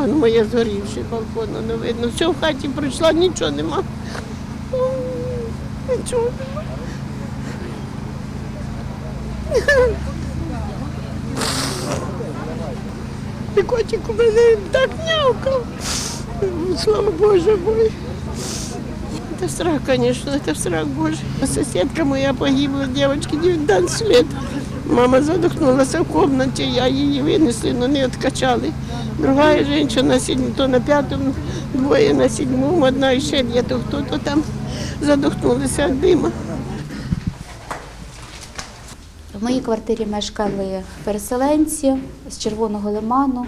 Воно моє згорівши, балкону не видно. Все в хаті прийшла, нічого нема. Нічого нема. І котик у мене так нявкав. Слава Боже мой. Это страх, конечно, это страх Божий. Соседка моя погибла, девочке 19 лет. Мама задохнулась в комнате, я її винесли, но не откачали. Другая женщина то на пятом, двое на седьмом, одна еще где-то кто-то там задохнулася від дима. В моїй квартирі мешкали переселенці з Червоного лиману,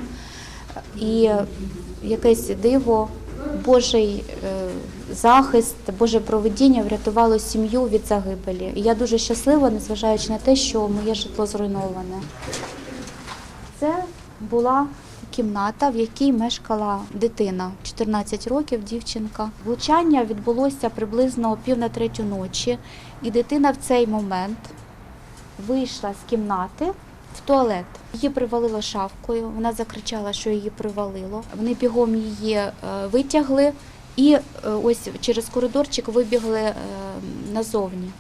і якесь диво, Божий е, захист, Боже проведіння врятувало сім'ю від загибелі. І я дуже щаслива, незважаючи на те, що моє житло зруйноване. Це була кімната, в якій мешкала дитина, 14 років, дівчинка. Влучання відбулося приблизно пів на третю ночі, і дитина в цей момент вийшла з кімнати в туалет. Її привалило шавкою. Вона закричала, що її привалило. Вони бігом її е, витягли і е, ось через коридорчик вибігли е, назовні.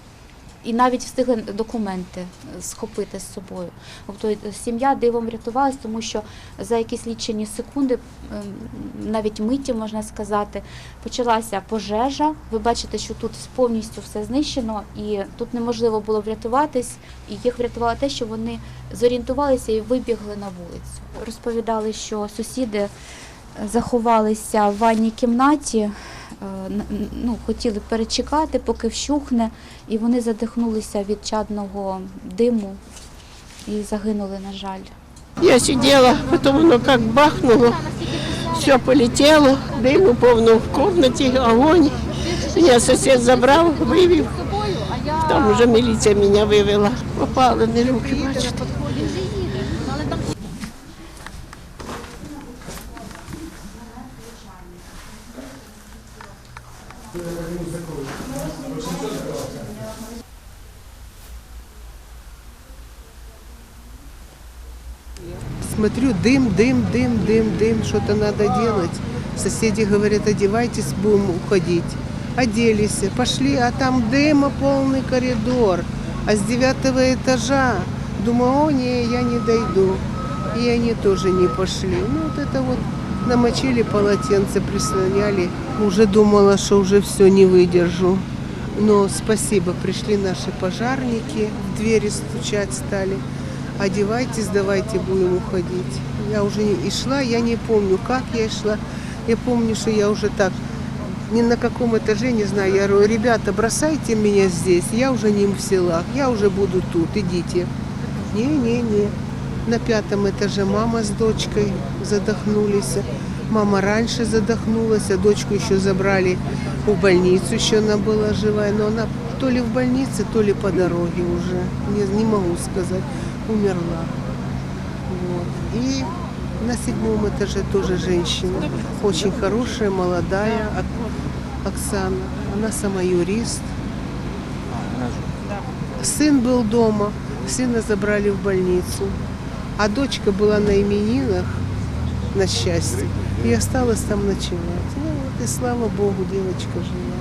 І навіть встигли документи схопити з собою. Тобто е, сім'я дивом рятувалась, тому що за якісь лічені секунди, навіть миті можна сказати, почалася пожежа. Ви бачите, що тут повністю все знищено, і тут неможливо було врятуватись. І їх врятувало те, що вони зорієнтувалися і вибігли на вулицю. Розповідали, що сусіди заховалися в ванній кімнаті, е, ну, хотіли перечекати, поки вщухне, і вони задихнулися від чадного диму і загинули, на жаль. Я сидела, потом оно как бахнуло, все полетело, дыму повно в комнате, огонь. Меня сосед забрал, вывел. Там уже милиция меня вывела. Попала на руки, бачите. Смотрю, дым, дым, дым, дым, дым, что-то надо делать. Соседи говорят, одевайтесь, будем уходить. Оделись, пошли, а там дыма полный коридор. А с девятого этажа, думаю, о, не, я не дойду. И они тоже не пошли. Ну, вот это вот намочили полотенце, прислоняли. Уже думала, что уже все не выдержу. Но спасибо, пришли наши пожарники, в двери стучать стали. Одевайтесь, давайте будем уходить. Я уже и шла, я не помню, как я шла. Я помню, что я уже так, ни на каком этаже, не знаю, я говорю, ребята, бросайте меня здесь, я уже не в селах, я уже буду тут, идите. Не-не-не. На пятом этаже мама с дочкой задохнулись. Мама раньше задохнулась, а дочку еще забрали в больницу, еще она была живая, но она то ли в больнице, то ли по дороге уже, не, не могу сказать, умерла. Вот. И на седьмом этаже тоже женщина, очень хорошая, молодая, Ок- Оксана. Она сама юрист. Сын был дома, сына забрали в больницу, а дочка была на именинах, на счастье, и осталась там ночевать. Ну вот, и слава Богу, девочка жива.